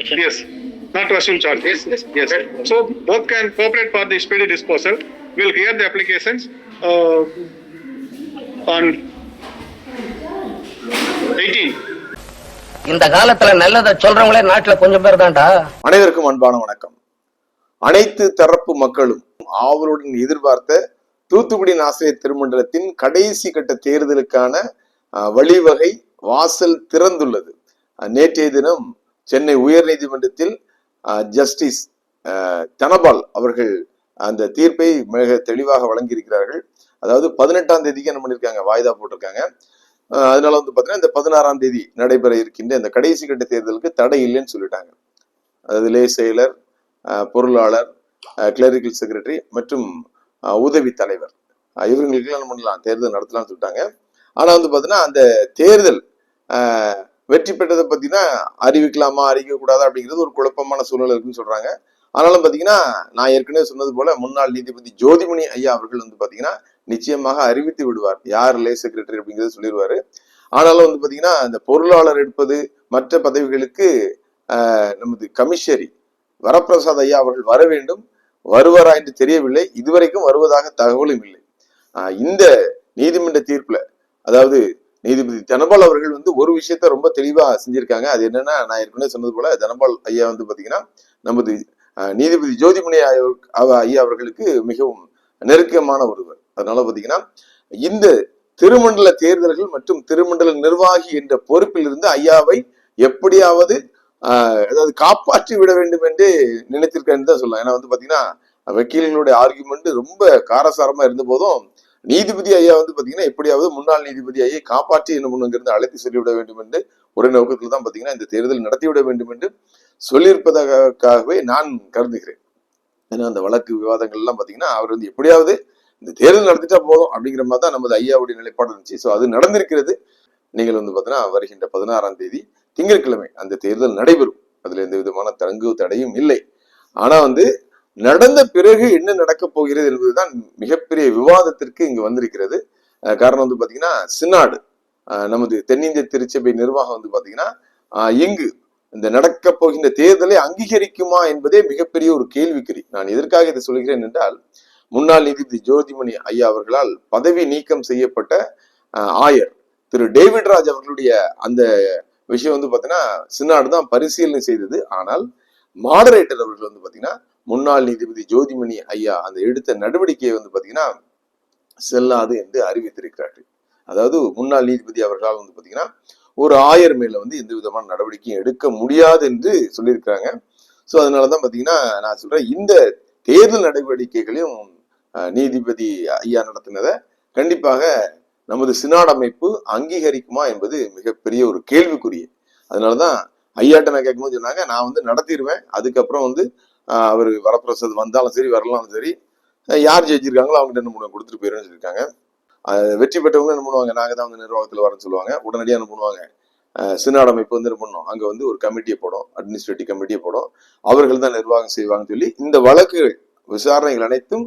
collection. Yes, not to assume charge. Yes, yes, yes. So both can cooperate for the speedy disposal. We'll hear the applications uh, on 18. இந்த காலத்துல நல்லதை சொல்றவங்களே நாட்டுல கொஞ்சம் பேர் தான்டா அனைவருக்கும் அன்பான வணக்கம் அனைத்து தரப்பு மக்களும் ஆவலுடன் எதிர்பார்த்த தூத்துக்குடி ஆசிரியர் திருமண்டலத்தின் கடைசி கட்ட தேர்தலுக்கான வழிவகை வாசல் திறந்துள்ளது நேற்றைய தினம் சென்னை உயர்நீதிமன்றத்தில் நீதிமன்றத்தில் ஜஸ்டிஸ் தனபால் அவர்கள் அந்த தீர்ப்பை மிக தெளிவாக வழங்கியிருக்கிறார்கள். அதாவது பதினெட்டாம் தேதிக்கு என்ன பண்ணியிருக்காங்க வாய்தா போட்டிருக்காங்க. அதனால வந்து பார்த்தீங்கன்னா இந்த பதினாறாம் தேதி நடைபெற இருக்கின்ற இந்த கடைசி கட்ட தேர்தலுக்கு தடை இல்லைன்னு சொல்லிட்டாங்க. அதாவது லே செயலர் பொருளாளர் கிளரிக்கல் செக்ரட்டரி மற்றும் உதவி தலைவர். இவர்களுக்கு என்ன பண்ணலாம்? தேர்தல் நடத்தலாம்னு சொல்லிட்டாங்க. ஆனா வந்து பார்த்தீங்கன்னா அந்த தேர்தல் வெற்றி பெற்றதை பார்த்தீங்கன்னா அறிவிக்கலாமா அறிவிக்க அப்படிங்கிறது ஒரு குழப்பமான சூழ்நிலை இருக்குன்னு சொல்றாங்க. ஆனாலும் பார்த்தீங்கன்னா நான் ஏற்கனவே சொன்னது போல முன்னாள் நீதிபதி ஜோதிமணி ஐயா அவர்கள் வந்து பார்த்தீங்கன்னா நிச்சயமாக அறிவித்து விடுவார். யார் லே செக்ரட்டரி அப்படிங்கிறத சொல்லிடுவாரு ஆனாலும் வந்து பார்த்தீங்கன்னா இந்த பொருளாளர் எடுப்பது மற்ற பதவிகளுக்கு ஆஹ், நமது கமிஷரி வரப்பிரசாத் ஐயா அவர்கள் வர வேண்டும் வருவாரா என்று தெரியவில்லை. இதுவரைக்கும் வருவதாக தகவலும் இல்லை. ஆஹ், இந்த நீதிமன்ற தீர்ப்புல அதாவது நீதிபதி தனபால் அவர்கள் வந்து ஒரு விஷயத்த ரொம்ப தெளிவா செஞ்சிருக்காங்க. அது என்னன்னா நான் ஏற்கனவே சொன்னது போல தனபால் ஐயா வந்து பாத்தீங்கன்னா நமது நீதிபதி ஜோதிமணி ஐயா- அவர்களுக்கு மிகவும் நெருக்கமான ஒருவர். அதனால பாத்தீங்கன்னா இந்த திருமண்டல தேர்தல்கள் மற்றும் திருமண்டல நிர்வாகி என்ற பொறுப்பில் இருந்து ஐயாவை எப்படியாவது ஆஹ், அதாவது காப்பாற்றி விட வேண்டும் என்று நினைத்திருக்கேன்னு தான் சொல்லலாம். ஏன்னா வந்து பாத்தீங்கன்னா வக்கீல்களுடைய ஆர்குமெண்ட் ரொம்ப காரசாரமா இருந்த போதும் நீதிபதி ஐயா வந்து பாத்தீங்கன்னா எப்படியாவது முன்னாள் நீதிபதி ஐயை காப்பாற்றி என்ன பண்ணுங்கிறது அழைத்து சொல்லிவிட வேண்டும் என்று ஒரே நோக்கத்தில் தான் பாத்தீங்கன்னா இந்த தேர்தல் நடத்திவிட வேண்டும் என்று சொல்லியிருப்பதற்காகவே நான் கருதுகிறேன். ஏன்னா அந்த வழக்கு விவாதங்கள்லாம் பாத்தீங்கன்னா அவர் வந்து எப்படியாவது இந்த தேர்தல் நடத்திட்டா போதும் அப்படிங்கிற மாதிரி தான் நமது ஐயாவுடைய நிலைப்பாடு இருந்துச்சு. ஸோ அது நடந்திருக்கிறது. நீங்கள் வந்து பார்த்தீங்கன்னா வருகின்ற பதினாறாம் தேதி திங்கட்கிழமை அந்த தேர்தல் நடைபெறும். அதுல எந்த விதமான தங்கு தடையும் இல்லை. ஆனா வந்து நடந்த பிறகு என்ன நடக்க போகிறது என்பதுதான் மிகப்பெரிய விவாதத்திற்கு இங்கு வந்திருக்கிறது. காரணம் வந்து பாத்தீங்கன்னா சினாடு நமது தென்னிந்திய திருச்சபை நிர்வாகம் வந்து பாத்தீங்கன்னா இங்கு இந்த நடக்க போகின்ற தேர்தலை அங்கீகரிக்குமா என்பதே மிகப்பெரிய ஒரு கேள்விக்குறி. நான் எதற்காக இதை சொல்கிறேன் என்றால் முன்னாள் நீதிபதி ஜோதிமணி ஐயா அவர்களால் பதவி நீக்கம் செய்யப்பட்ட அஹ், ஆயர் திரு டேவிட் ராஜ் அவர்களுடைய அந்த விஷயம் வந்து பாத்தீங்கன்னா சின்னாடு தான் பரிசீலனை செய்தது. ஆனால் மாடரேட்டர் அவர்கள் வந்து பாத்தீங்கன்னா முன்னாள் நீதிபதி ஜோதிமணி ஐயா அந்த எடுத்த நடவடிக்கையை வந்து பாத்தீங்கன்னா செல்லாது என்று அறிவித்திருக்கிறார்கள். அதாவது முன்னாள் நீதிபதி அவர்களால் வந்து பாத்தீங்கன்னா ஒரு ஆயர் மேல வந்து எந்த விதமான நடவடிக்கையும் எடுக்க முடியாது என்று சொல்லியிருக்கிறாங்க. ஸோ அதனாலதான் பாத்தீங்கன்னா நான் சொல்றேன் இந்த தேர்தல் நடவடிக்கைகளையும் அஹ், நீதிபதி ஐயா நடத்தினதை கண்டிப்பாக நமது சினாட் அமைப்பு அங்கீகரிக்குமா என்பது மிகப்பெரிய ஒரு கேள்விக்குரிய அதனாலதான் ஐயாட்ட நான் கேட்கும்போது சொன்னாங்க நான் வந்து நடத்திடுவேன் அதுக்கப்புறம் வந்து அவர் வரப்பிரசாத் வந்தாலும் சரி வரலாலும் சரி யார் ஜெயிச்சிருக்காங்களோ அவங்க என்ன பண்ணுவாங்க? கொடுத்துட்டு போயிடுன்னு சொல்லியிருக்காங்க. வெற்றி பெற்றவங்க என்ன பண்ணுவாங்க? நாங்க தான் வந்து நிர்வாகத்தில் வரேன்னு சொல்லுவாங்க. உடனடியாக என்ன பண்ணுவாங்க? சின்னாட சினாட் அமைப்பு வந்து என்ன பண்ணும்? அங்கே வந்து ஒரு கமிட்டியை போடும். அட்மினிஸ்ட்ரேட்டிவ் கமிட்டியை போடும். அவர்கள் தான் நிர்வாகம் செய்வாங்கன்னு சொல்லி இந்த வழக்குகள் விசாரணைகள் அனைத்தும்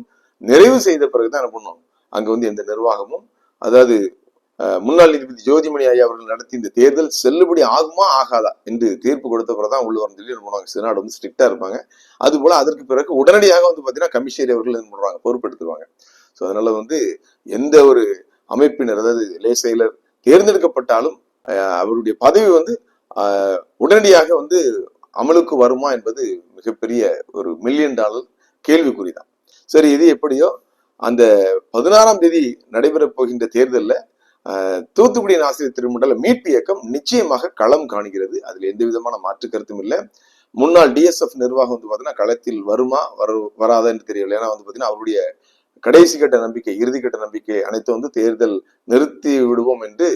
நிறைவு செய்த பிறகு தான் என்ன பண்ணும்? அங்கே வந்து எந்த நிர்வாகமும் அதாவது முன்னாள் நீதிபதி ஜோதிமணி ஐயா அவர்கள் நடத்தி இந்த தேர்தல் செல்லுபடி ஆகுமா ஆகாதா என்று தீர்ப்பு கொடுத்த பிறகுதான் உள்ள வரணும் சொல்லி என்ன பண்ணுவாங்க சினாடு வந்து ஸ்ட்ரிக்டா இருப்பாங்க. அது போல அதற்கு பிறகு உடனடியாக வந்து பாத்தீங்கன்னா கமிஷனரி அவர்கள் என்ன பண்றாங்க பொறுப்பெடுத்துருவாங்க. ஸோ அதனால வந்து எந்த ஒரு அமைப்பினர் அதாவது லே செயலர் தேர்ந்தெடுக்கப்பட்டாலும் அவருடைய பதவி வந்து உடனடியாக வந்து அமலுக்கு வருமா என்பது மிகப்பெரிய ஒரு மில்லியன் டாலர் கேள்விக்குறிதான். சரி இது எப்படியோ அந்த பதினாறாம் தேதி நடைபெறப் போகின்ற தேர்தலில் தூத்துக்குடி ஆசிரியர் திருமண்டல மீட்பு இயக்கம் நிச்சயமாக களம் காணுகிறது. அதுல எந்த விதமான மாற்று கருத்தும் இல்லை. முன்னாள் டிஎஸ்எஃப் நிர்வாகம் வந்து பார்த்தீங்கன்னா களத்தில் வருமா வர வராதா என்று தெரியல ஏன்னா வந்து பார்த்தீங்கன்னா அவருடைய கடைசி கட்ட நம்பிக்கை இறுதி கட்ட நம்பிக்கை அனைத்தும் வந்து தேர்தல் நிறுத்தி விடுவோம் என்று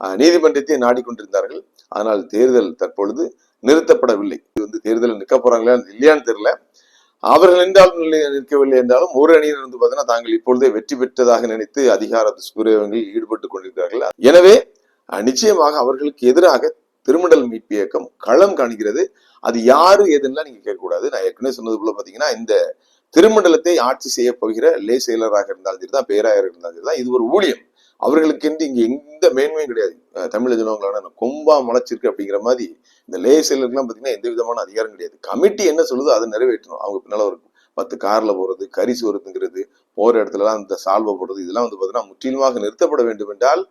அஹ், நீதிமன்றத்தை நாடிக்கொண்டிருந்தார்கள். ஆனால் தேர்தல் தற்பொழுது நிறுத்தப்படவில்லை. இது வந்து தேர்தல் நிற்க போறாங்களா இல்லையான்னு தெரியல. அவர்கள் என்றாலும் நிற்கவில்லை என்றாலும் ஒரு அணியினர் வந்து பார்த்தீங்கன்னா தாங்கள் இப்பொழுதே வெற்றி பெற்றதாக நினைத்து அதிகார துஷ்பிரயோகங்களில் ஈடுபட்டுக் கொண்டிருக்கிறார்கள். எனவே நிச்சயமாக அவர்களுக்கு எதிராக திருமண்டல் மீட்பு இயக்கம் களம் காணுகிறது. அது யாரு எதுன்னா நீங்க கேட்கக்கூடாது. நான் ஏற்கனவே சொன்னது போல பாத்தீங்கன்னா இந்த திருமண்டலத்தை ஆட்சி செய்ய போகிற லே செயலராக இருந்தாலும் சரிதான் பேராயர் இருந்தாலும் சரிதான் இது ஒரு ஊழியம். அவர்களுக்கென்று இங்க எந்த மேன்மையும் கிடையாது. தமிழ் தமிழ்ல கொம்பா முளைச்சிருக்கு அப்படிங்கிற மாதிரி இந்த லே செயலருக்குலாம் பாத்தீங்கன்னா எந்த விதமான அதிகாரம் கிடையாது. கமிட்டி என்ன சொல்லுதோ அதை நிறைவேற்றணும். அவங்க பின்னால ஒரு பத்து கார்ல போறது கறி சோறுங்கிறது போற இடத்துலலாம் இந்த சால்வை போடுறது இதெல்லாம் வந்து பாத்தீங்கன்னா முற்றிலுமாக நிறுத்தப்பட வேண்டும் என்றால்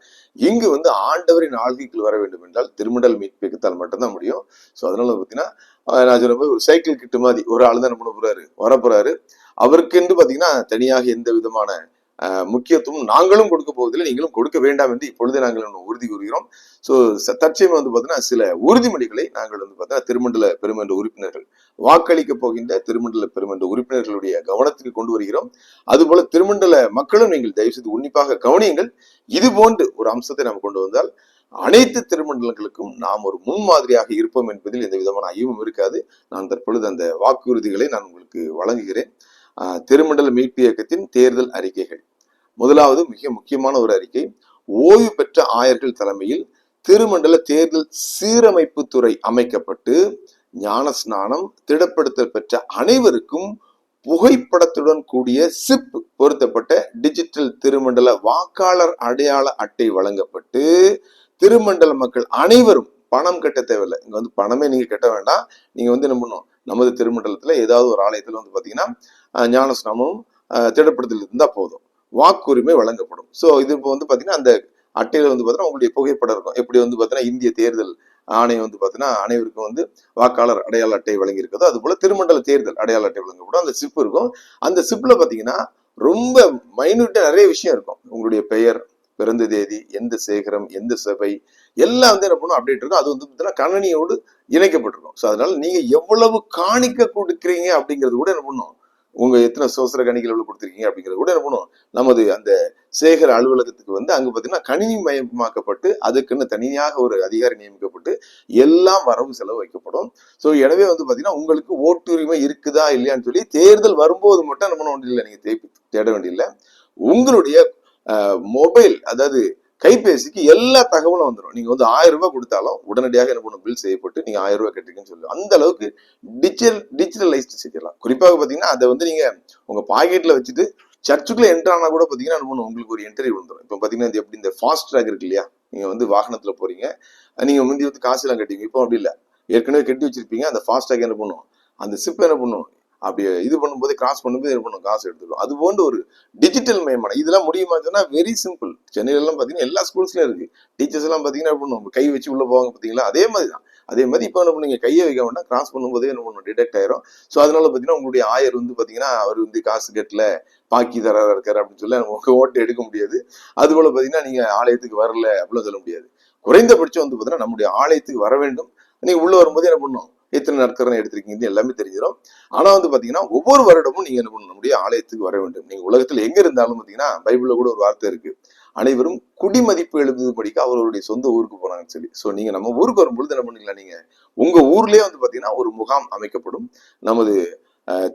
இங்கு வந்து ஆண்டவரின் ஆழ்கைக்குள் வர வேண்டும் என்றால் திருமண்டல் மீட்பித்தால் மட்டும்தான் முடியும். ஸோ அதனால பாத்தீங்கன்னா நான் சொன்ன ஒரு சைக்கிள் கிட்டு மாதிரி ஒரு ஆள் தான் என்ன பண்ண போறாரு? வர போறாரு அவருக்கென்று பாத்தீங்கன்னா தனியாக எந்த விதமான முக்கியத்துவம் நாங்களும் கொடுக்க போவதில்லை நீங்களும் கொடுக்க வேண்டாம் என்று இப்பொழுது நாங்கள் உறுதி கூறுகிறோம். ஸோ தற்சயம் வந்து பாத்தீங்கன்னா சில உறுதிமொழிகளை நாங்கள் வந்து பார்த்தீங்கன்னா திருமண்டல பெருமன்ற உறுப்பினர்கள் வாக்களிக்க போகின்ற திருமண்டல பெருமன்ற உறுப்பினர்களுடைய கவனத்துக்கு கொண்டு வருகிறோம். அதுபோல திருமண்டல மக்களும் நீங்கள் தயவு செய்து உன்னிப்பாக கவனியுங்கள். இது போன்று ஒரு அம்சத்தை நாம் கொண்டு வந்தால் அனைத்து திருமண்டலங்களுக்கும் நாம் ஒரு முன்மாதிரியாக இருப்போம் என்பதில் எந்த விதமான ஐயமும் இருக்காது. நான் தற்பொழுது அந்த வாக்குறுதிகளை நான் உங்களுக்கு வழங்குகிறேன். ஆஹ் திருமண்டல மீட்பு இயக்கத்தின் தேர்தல் அறிக்கைகள். முதலாவது மிக முக்கியமான ஒரு அறிக்கை. ஓய்வு பெற்ற ஆயர்கள் தலைமையில் திருமண்டல தேர்தல் சீரமைப்பு துறை அமைக்கப்பட்டு ஞான ஸ்நானம் திடப்படுத்தல் பெற்ற அனைவருக்கும் புகைப்படத்துடன் கூடிய சிப் பொருத்தப்பட்ட டிஜிட்டல் திருமண்டல வாக்காளர் அடையாள அட்டை வழங்கப்பட்டு திருமண்டல மக்கள் அனைவரும் பணம் கட்ட தேவையில்லை. இங்க வந்து பணமே நீங்க கட்ட வேண்டாம். நீங்க வந்து என்ன பண்ணணும்? நமது திருமண்டலத்துல ஏதாவது ஒரு ஆலயத்துல வந்து பாத்தீங்கன்னா ஞானஸ்நாமம் திடப்படுத்தல் இருந்தா போதும். வாக்குரிமை வழங்கப்படும். ஸோ இது இப்போ வந்து பார்த்தீங்கன்னா அந்த அட்டையில் வந்து பார்த்தீங்கன்னா உங்களுடைய புகைப்படம் இருக்கும். எப்படி வந்து பார்த்தீங்கன்னா இந்திய தேர்தல் ஆணையம் வந்து பார்த்தீங்கன்னா அனைவருக்கும் வந்து வாக்காளர் அடையாள அட்டை வழங்கியிருக்கதோ அது போல திருமண்டல தேர்தல் அடையாள அட்டை வழங்கப்படும். அந்த சிப் இருக்கும். அந்த சிப்பில் பார்த்தீங்கன்னா ரொம்ப மைனூட்டா நிறைய விஷயம் இருக்கும். உங்களுடைய பெயர் பிறந்த தேதி எந்த சேகரம் எந்த சபை எல்லாம் வந்து என்ன பண்ணும்? அப்டேட் இருக்கும். அது வந்து பார்த்தீங்கன்னா கணனியோடு இணைக்கப்பட்டிருக்கும். ஸோ அதனால நீங்கள் எவ்வளவு காணிக்க கொடுக்குறீங்க அப்படிங்கிறது கூட என்ன பண்ணும்? உங்க எத்தனை சோசர கணிகள் எவ்வளவு கொடுத்துருக்கீங்க அப்படிங்கறத கூட என்ன பண்ணும் நமது அந்த சேகர அலுவலகத்துக்கு வந்து அங்க பாத்தீங்கன்னா கணினி மயமாக்கப்பட்டு அதுக்குன்னு தனியாக ஒரு அதிகாரி நியமிக்கப்பட்டு எல்லாம் வரவு செலவு வைக்கப்படும். ஸோ எனவே வந்து பாத்தீங்கன்னா உங்களுக்கு ஓட்டுரிமை இருக்குதா இல்லையான்னு சொல்லி தேர்தல் வரும்போது மட்டும் என்ன பண்ண வேண்டியதில்லை. நீங்க தேடி தேட வேண்டியதில்லை. உங்களுடைய மொபைல் அதாவது கைபேசிக்கு எல்லா தகவலும் வந்துடும் நீங்க வந்து ஆயிரம் ரூபாய் கொடுத்தாலும் உடனடியாக என்ன பண்ணும்? பில் செய்யப்பட்டு நீங்க ஆயிரம் ரூபாய் கட்டுறீங்கன்னு சொல்லி அந்த அளவுக்கு டிஜிட்டல் டிஜிட்டலைஸ்டு செய்யலாம் குறிப்பாக பாத்தீங்கன்னா அதை வந்து நீங்க உங்க பாக்கெட்ல வச்சுட்டு சர்ச்சுக்குள்ள என்ட்ரு ஆனா கூட பாத்தீங்கன்னா என்ன பண்ணும்? உங்களுக்கு ஒரு என்ட்ரி வந்துடும் இப்போ பாத்தீங்கன்னா இது எப்படி? இந்த ஃபாஸ்ட் ட்ராக் இருக்கு இல்லையா? நீங்க வந்து வாகனத்துல போறீங்க. நீங்க முந்தி வந்து காசு எல்லாம் கட்டிங்க இப்போ அப்படி இல்லை. ஏற்கனவே கட்டி வச்சிருப்பீங்க. அந்த ஃபாஸ்ட் ட்ராக் என்ன பண்ணும்? அந்த சிப் என்ன பண்ணும்? அப்படி இது பண்ணும்போது கிராஸ் பண்ணும்போது இது பண்ணும் காசு எடுத்துடும் அது போன்ற ஒரு டிஜிட்டல் மயமான இதெல்லாம் முடியுமா சொன்னா வெரி சிம்பிள் சென்னையிலலாம் பார்த்தீங்கன்னா எல்லா ஸ்கூல்ஸ்லையும் இருக்கு. டீச்சர்ஸ் எல்லாம் பார்த்தீங்கன்னா என்ன பண்ணுவோம் கை வச்சு உள்ள போவாங்க பார்த்தீங்களா அதே மாதிரி தான் அதே மாதிரி இப்போ என்ன பண்ணுங்க கையை வைக்க வேண்டாம். கிராஸ் பண்ணும்போதே என்ன பண்ணும் டிடெக்ட் ஆயிரும். ஸோ அதனால பார்த்தீங்கன்னா உங்களுடைய ஆயர் வந்து பார்த்தீங்கன்னா அவர் வந்து காசு கட்டல பாக்கி தராரா இருக்காரு அப்படின்னு சொல்லி உங்க ஓட்டு எடுக்க முடியாது. அது பார்த்தீங்கன்னா நீங்கள் ஆலயத்துக்கு வரல அப்படின்னு சொல்ல முடியாது. குறைந்தபட்சம் வந்து பார்த்தீங்கன்னா நம்முடைய ஆலயத்துக்கு வர வேண்டும். நீங்க உள்ள வரும்போது என்ன பண்ணும் எத்தனை நற்கரணை எடுத்திருக்கீங்க? எல்லாமே தெரிஞ்சிடும். ஆனா வந்து பாத்தீங்கன்னா ஒவ்வொரு வருடமும் நீங்க என்ன பண்ண முடியும் ஆலயத்துக்கு வர வேண்டும். நீங்க உலகத்துல எங்க இருந்தாலும் பாத்தீங்கன்னா பைபிள்ல கூட ஒரு வார்த்தை இருக்கு. அனைவரும் குடிமதிப்பு எழுதுபடிக்கு அவர்களுடைய சொந்த ஊருக்கு போனாங்கன்னு சொல்லி. சோ நீங்க நம்ம ஊருக்கு வரும்பொழுது என்ன பண்ணீங்களா நீங்க? உங்க ஊர்லயே வந்து பாத்தீங்கன்னா ஒரு முகாம் அமைக்கப்படும். நமது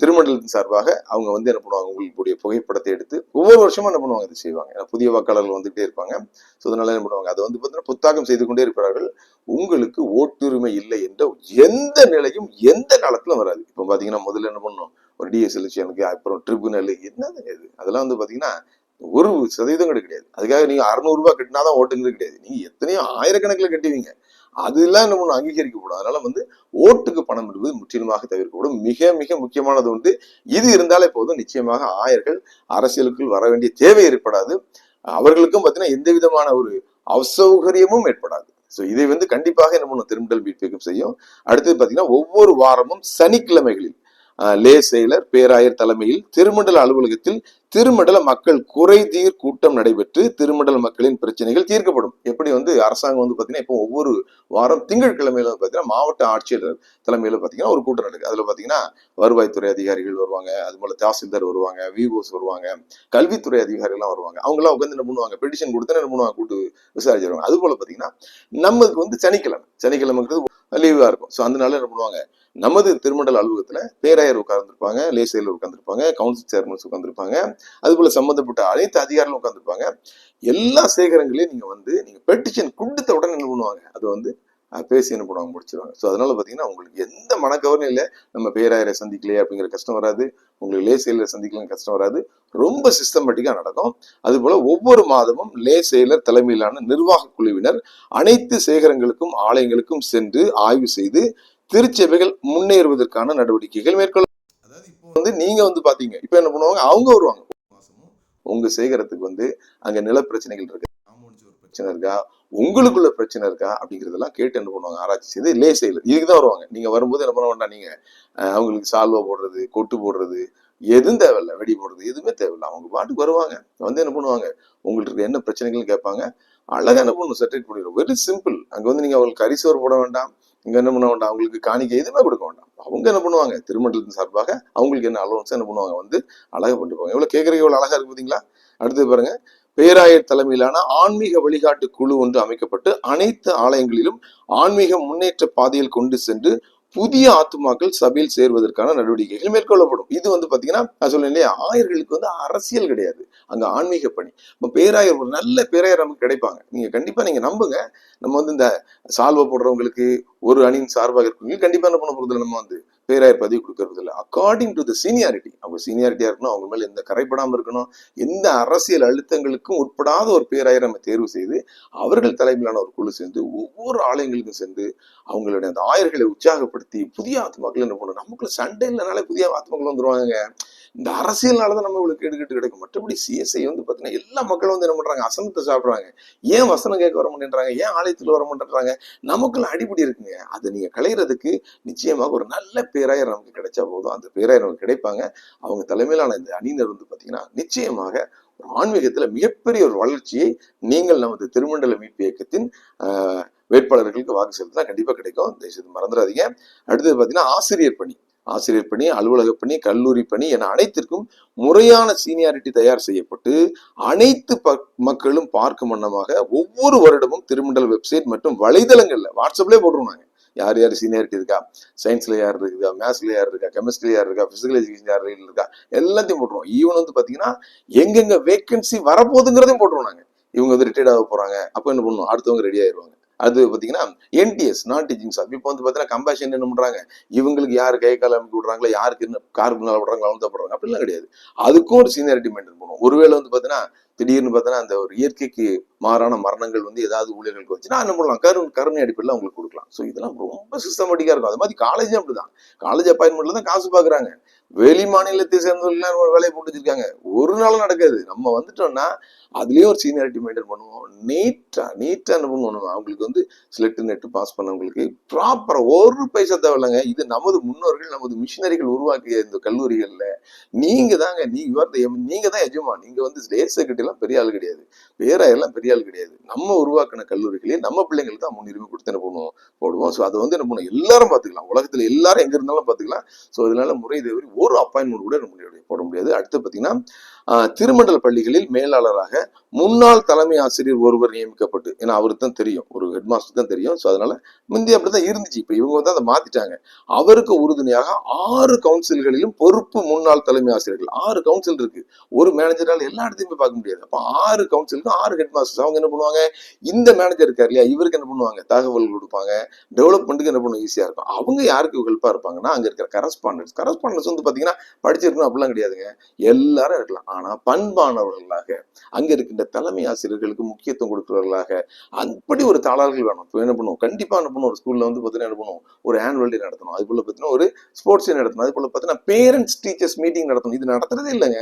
திருமண்டலத்தின் சார்பாக அவங்க வந்து என்ன பண்ணுவாங்க உங்களுடைய புகைப்படத்தை எடுத்து ஒவ்வொரு வருஷமும் என்ன பண்ணுவாங்க அதை செய்வாங்க. ஏன்னா புதிய வாக்காளர்கள் வந்துகிட்டே இருப்பாங்க. ஸோ அதனால என்ன பண்ணுவாங்க அதை வந்து பார்த்தீங்கன்னா புத்தாக்கம் செய்து கொண்டே இருக்கிறார்கள் உங்களுக்கு ஓட்டுரிமை இல்லை என்ற எந்த நிலையும் எந்த காலத்திலும் வராது. இப்போ பார்த்தீங்கன்னா முதல்ல என்ன பண்ணணும் ஒரு டிஎஸ் எலெக்ஷனுக்கு அப்புறம் ட்ரிபுனல் என்னது இது? அதெல்லாம் வந்து பார்த்தீங்கன்னா ஒரு சதவீதம் கிடையாது. அதுக்காக நீங்கள் அறுநூறு கட்டினா தான் ஓட்டுங்கிறது கிடையாது. நீங்கள் எத்தனையோ ஆயிரக்கணக்கில் கட்டுவீங்க. அதெல்லாம் நம்ம ஒண்ணு அங்கீகரிக்கப்படும் அதனால வந்து ஓட்டுக்கு பணம் என்பது முற்றிலுமாக தவிர்க்கப்படும். மிக மிக முக்கியமானது வந்து இது இருந்தாலே போதும். நிச்சயமாக ஆயர்கள் அரசியலுக்குள் வர வேண்டிய தேவை ஏற்படாது. அவர்களுக்கும் பார்த்தீங்கன்னா எந்த விதமான ஒரு அசௌகரியமும் ஏற்படாது. ஸோ இதை வந்து கண்டிப்பாக என்ன பண்ணும் திருமண்டல் பிபிஎஃப் செய்யும். அடுத்தது பார்த்தீங்கன்னா ஒவ்வொரு வாரமும் சனிக்கிழமைகளில் ஆஹ், லே செயலர் பேராயர் தலைமையில் திருமண்டல அலுவலகத்தில் திருமண்டல மக்கள் குறைதீர் கூட்டம் நடைபெற்று திருமண்டல மக்களின் பிரச்சனைகள் தீர்க்கப்படும். எப்படி வந்து அரசாங்கம் வந்து பாத்தீங்கன்னா இப்போ ஒவ்வொரு வாரம் திங்கட்கிழமையில வந்து பாத்தீங்கன்னா மாவட்ட ஆட்சியர் தலைமையில பாத்தீங்கன்னா ஒரு கூட்டம் நடக்குது. அதுல பாத்தீங்கன்னா வருவாய்த்துறை அதிகாரிகள் வருவாங்க. அது போல தாசில்தார் வருவாங்க விஓஸ் வருவாங்க கல்வித்துறை அதிகாரிகள்லாம் வருவாங்க. அவங்க எல்லாம் உட்காந்து என்ன பண்ணுவாங்க? பெட்டிஷன் கொடுத்து என்ன பண்ணுவாங்க? கூட்டு விசாரிச்சிருவாங்க அது போல பாத்தீங்கன்னா நமக்கு வந்து சனிக்கிழமை சனிக்கிழமைங்கிறது லீவா இருக்கும். ஸோ அதனால என்ன பண்ணுவாங்க? நமது திருமண்டல அலுவலகத்துல பேராயர் உட்கார்ந்துருப்பாங்க லேசையில் உட்கார்ந்துருப்பாங்க கவுன்சில் சேர்மன்ஸ் உட்கார்ந்துருப்பாங்க. அது போல சம்பந்தப்பட்ட அனைத்து அதிகாரிகளும் உட்காந்துருப்பாங்க எல்லா சேகரங்களையும் நீங்க வந்து நீங்க பெட்டிஷன் கொடுத்த உடனே என்ன பண்ணுவாங்க? அது வந்து பேசி என்ன பண்ணுவாங்க? முடிச்சிருவாங்க. ஸோ அதனால பார்த்தீங்கன்னா உங்களுக்கு எந்த மனக்கவரும் இல்லை. நம்ம பேராயரை சந்திக்கலையே அப்படிங்கிற கஷ்டம் வராது. உங்களுக்கு லே செயலர் சந்திக்கலாம் கஷ்டம் வராது. ரொம்ப சிஸ்டமேட்டிக்காக நடக்கும். அதுபோல் ஒவ்வொரு மாதமும் லே செயலர் தலைமையிலான நிர்வாக குழுவினர் அனைத்து சேகரங்களுக்கும் ஆலயங்களுக்கும் சென்று ஆய்வு செய்து திருச்சபைகள் முன்னேறுவதற்கான நடவடிக்கைகள் மேற்கொள்ள அதாவது இப்போ வந்து நீங்க வந்து பாத்தீங்க இப்போ என்ன பண்ணுவாங்க? அவங்க வருவாங்க. உங்க சேகரத்துக்கு வந்து அங்க நில பிரச்சனைகள் இருக்கு. பிரச்சனை. இருக்கா? உங்களுக்குள்ள பிரச்சனை இருக்கா? அப்படிங்கறதெல்லாம் கேட்டு என்ன பண்ணுவாங்க? ஆராய்ச்சி செய்து லே செயலர் இதுக்கு தான் வருவாங்க. நீங்க வரும்போது என்ன பண்ண வேண்டாம் நீங்க. அவங்களுக்கு சால்வா போடுறது கொட்டு போடுறது எதுவும் தேவையில்ல. வெடி போடுறது எதுவுமே தேவையில்ல. அவங்க பாட்டுக்கு வருவாங்க. வந்து என்ன பண்ணுவாங்க? உங்களுக்கு என்ன பிரச்சனைகள் கேட்பாங்க? அழகா என்ன பண்ணணும் செட்டில் பண்ணிடுவோம் வெரி சிம்பிள் அங்க வந்து நீங்க அவங்களுக்கு கரிசோர் போட வேண்டாம். இங்கே என்ன பண்ண வேண்டாம்? அவங்களுக்கு காணிக்கை எதுவுமே கொடுக்க வேண்டாம். அவங்க என்ன பண்ணுவாங்க? திருமண்டலத்தின் சார்பாக அவங்களுக்கு என்ன அலோன்ஸ் என்ன பண்ணுவாங்க? வந்து அழகாக பண்ணிட்டு போவாங்க. எவ்வளவு கேட்கறதுக்கு அழகாக அழகா இருக்கு பார்த்தீங்களா அடுத்து பாருங்க. பேராயர் தலைமையிலான ஆன்மீக வழிகாட்டு குழு ஒன்று அமைக்கப்பட்டு அனைத்து ஆலயங்களிலும் ஆன்மீக முன்னேற்ற பாதையில் கொண்டு சென்று புதிய ஆத்துமாக்கள் சபையில் சேர்வதற்கான நடவடிக்கைகள் மேற்கொள்ளப்படும். இது வந்து பாத்தீங்கன்னா நான் சொல்லேன் இல்லையா? ஆயர்களுக்கு வந்து அரசியல் கிடையாது. அங்க ஆன்மீக பணி. நம்ம பேராயர் ஒரு நல்ல பேராயர் நமக்கு கிடைப்பாங்க. நீங்க கண்டிப்பா நீங்க நம்புங்க. நம்ம வந்து இந்த சால்வை போடுறவங்களுக்கு ஒரு அணியின் சார்பாக இருக்கவங்களுக்கு கண்டிப்பா என்ன பண்ண போறது நம்ம வந்து பேராயர் பதவி கொடுக்கறது இல்லை அக்கார்டிங் டு த சீனியாரிட்டி அவங்க சீனியாரிட்டியா இருக்கணும். அவங்க மேல எந்த கரைப்படாம இருக்கணும். எந்த அரசியல் அழுத்தங்களுக்கும் உட்படாத ஒரு பேராயர் நம்ம தேர்வு செய்து அவர்கள் தலைமையிலான ஒரு குழு சேர்ந்து ஒவ்வொரு ஆலயங்களுக்கும் சேர்ந்து அவங்களுடைய அந்த ஆயர்களை உற்சாகப்படுத்தி புதிய ஆத்மாக்கள் என்ன பண்ணணும்? நமக்குள்ள சண்டை இல்லைனாலே புதிய ஆத்மாக்கள் வந்துருவாங்க இந்த அரசியல்னால தான் நம்ம இவ்வளவு கேட்டுக்கிட்டு கிடைக்கும். மற்றபடி சிஎஸ்ஐ வந்து பார்த்தீங்கன்னா எல்லா மக்களும் வந்து என்ன பண்றாங்க? அசனத்தை சாப்பிடுறாங்க. ஏன் வசனம் கேட்க வர மாட்டேன்றாங்க? ஏன் ஆலயத்தில் வர மாட்டேன்றாங்க? நமக்குள்ள அடிப்படை இருக்குங்க. அதை நீங்க களையிறதுக்கு நிச்சயமாக ஒரு நல்ல பேராயர் நமக்கு கிடைச்சா போதும். அந்த பேராயர் நமக்கு கிடைப்பாங்க. அவங்க தலைமையிலான இந்த அணியினர் வந்து பார்த்தீங்கன்னா நிச்சயமாக ஒரு ஆன்மீகத்துல மிகப்பெரிய ஒரு வளர்ச்சியை நீங்கள் நமது திருமண்டல மீட்பு இயக்கத்தின் ஆஹ், வேட்பாளர்களுக்கு வாக்கு செலுத்தினா கண்டிப்பா கிடைக்கும். தயவுசெய்து மறந்துடாதீங்க. அடுத்தது பார்த்தீங்கன்னா ஆசிரியர் பணி. ஆசிரியர் பணி அலுவலக பணி கல்லூரி பணி என அனைத்திற்கும் முறையான சீனியாரிட்டி தயார் செய்யப்பட்டு அனைத்து மக்களும் பார்க்கும் வண்ணமாக ஒவ்வொரு வருடமும் திருமண்டல் வெப்சைட் மற்றும் வலைதளங்கள்ல வாட்ஸ்அப்லேயே போட்டுருவாங்க யார் யார் சீனியாரிட்டி இருக்கா? சயின்ஸ்ல யார் இருக்கா? மேத்ஸ்ல யார் இருக்கா? கெமிஸ்ட்ரி யார் இருக்கா? பிசிக்கல் எஜுகேஷன் யார் இருக்கா? எல்லாத்தையும் போட்டுருவோம். ஈவன் வந்து பாத்தீங்கன்னா எங்கெங்க வேக்கன்சி வரப்போகுதுங்கிறதையும் போட்டுருவோம் நாங்க. இவங்க வந்து ரிட்டையர்ட் ஆக போறாங்க. அப்போ என்ன பண்ணுவோம்? அடுத்தவங்க ரெடி ஆயிடுவாங்க அது பாத்தீங்கன்னா என்டிஎஸ் நான் டீச்சிங் ஸ்டாஃப் இப்போ வந்து பாத்தீங்கன்னா கம்பேஷன் என்ன பண்றாங்க? இவங்களுக்கு யார் கை கால் அமைக்க விடுறாங்களோ? யாருக்கு என்ன காருக்கு மேல விடுறாங்களோ அவங்க தான் போடுறாங்க அப்படிலாம் கிடையாது. அதுக்கும் ஒரு சீனியாரிட்டி மெயின்டைன் பண்ணுவோம். ஒருவேளை வந்து பாத்தீங்கன்னா திடீர்னு பார்த்தோன்னா அந்த ஒரு இயற்கைக்கு மாறான மரணங்கள் வந்து ஏதாவது ஊழியர்களுக்கு வந்துச்சுன்னா என்ன பண்ணலாம் கருண் கருணை அடிப்படையில் அவங்களுக்கு கொடுக்கலாம். ஸோ இதெல்லாம் ரொம்ப சிஸ்டமேட்டிக்காக இருக்கும். அது மாதிரி காலேஜும் அப்படிதான். காலேஜ் அப்பாயின்மெண்ட்ல தான் காசு பார்க்குறாங்க வெளி மாநிலத்தை சேர்ந்தவர்கள் வேலையை போட்டு வச்சிருக்காங்க. ஒரு நாள் நடக்காது. நம்ம வந்துட்டோம்னா அதுலயே ஒரு சீனியாரிட்டி மெயின்டைன் பண்ணுவோம். நீட்டா நீட்டா என்ன பண்ணுவோம் அவங்களுக்கு வந்து செலக்ட் நெட்டு பாஸ் பண்ணவங்களுக்கு ப்ராப்பராக ஒரு பைசா தேவையில்லைங்க. இது நமது முன்னோர்கள் நமது மிஷினரிகள் உருவாக்கிய இந்த கல்லூரிகள்ல. நீங்கள் தாங்க நீ யுவர் நீங்கள் தான் எஜமான். நீங்கள் வந்து ஸ்டேட் செக்ரட்டரி எல்லாம் பெரிய ஆள் கிடையாது. பேராயெல்லாம் பெரிய ஆள் கிடையாது. நம்ம உருவாக்கின கல்லூரிகளே நம்ம பிள்ளைங்களுக்கு தான் முன்னுரிமை கொடுத்து என்ன பண்ணுவோம்? போடுவோம். ஸோ அதை வந்து என்ன பண்ணுவோம்? எல்லாரும் பார்த்துக்கலாம். உலகத்துல எல்லாரும் எங்க இருந்தாலும் பார்த்துக்கலாம். ஸோ அதனால முறை தவறி ஒரு அப்பாயின்மெண்ட் கூட நம்ம போட முடியாது. அடுத்து பார்த்தீங்கன்னா திருமண்டல பள்ளிகளில் மேலாளராக முன்னாள் தலைமை ஆசிரியர் ஒருவர் நியமிக்கப்பட்டு ஏன்னா அவருக்கு தான் தெரியும் ஒரு ஹெட் மாஸ்டர் தான் தெரியும். ஸோ அதனால முந்தி அப்படிதான் இருந்துச்சு. இப்போ இவங்க வந்து அதை மாத்திட்டாங்க. அவருக்கு உறுதுணையாக ஆறு கவுன்சில்களிலும் பொறுப்பு முன்னாள் தலைமை ஆசிரியர்கள். ஆறு கவுன்சில் இருக்கு. ஒரு மேனேஜரால் எல்லா இடத்தையுமே பார்க்க முடியாது. அப்போ ஆறு கவுன்சிலுக்கும் ஆறு ஹெட் மாஸ்டர்ஸ் அவங்க என்ன பண்ணுவாங்க? இந்த மேனேஜர் இருக்கார் இல்லையா? இவருக்கு என்ன பண்ணுவாங்க? தகவல் கொடுப்பாங்க. டெவலப்மெண்ட்டுக்கு என்ன பண்ணும் ஈஸியாக இருக்கும். அவங்க யாருக்கு ஹெல்ப்பாக இருப்பாங்கன்னா அங்கே இருக்கிற கரஸ்பாண்டன்ஸ் கரஸ்பாண்டன்ஸ் வந்து பார்த்தீங்கன்னா படிச்சிருக்கணும் அப்படிலாம் கிடையாதுங்க. எல்லாரும் இருக்கலாம். ஆனா பண்பானவர்களாக அங்க இருக்கின்ற தலைமை ஆசிரியர்களுக்கு முக்கியத்துவம் கொடுக்கிறவர்களாக அப்படி ஒரு தாளர்கள் வேணும். இப்போ என்ன பண்ணுவோம்? கண்டிப்பா என்ன பண்ணுவோம்? ஒரு ஸ்கூல்ல வந்து பாத்தீங்கன்னா என்ன பண்ணுவோம்? ஒரு ஆனுவல் டே நடத்தணும். அது போல பார்த்தீங்கன்னா ஒரு ஸ்போர்ட்ஸ் டே நடத்தணும். அது போல பார்த்தீங்கன்னா பேரண்ட்ஸ் டீச்சர்ஸ் மீட்டிங் நடத்தணும். இது நடத்துறதே இல்லைங்க.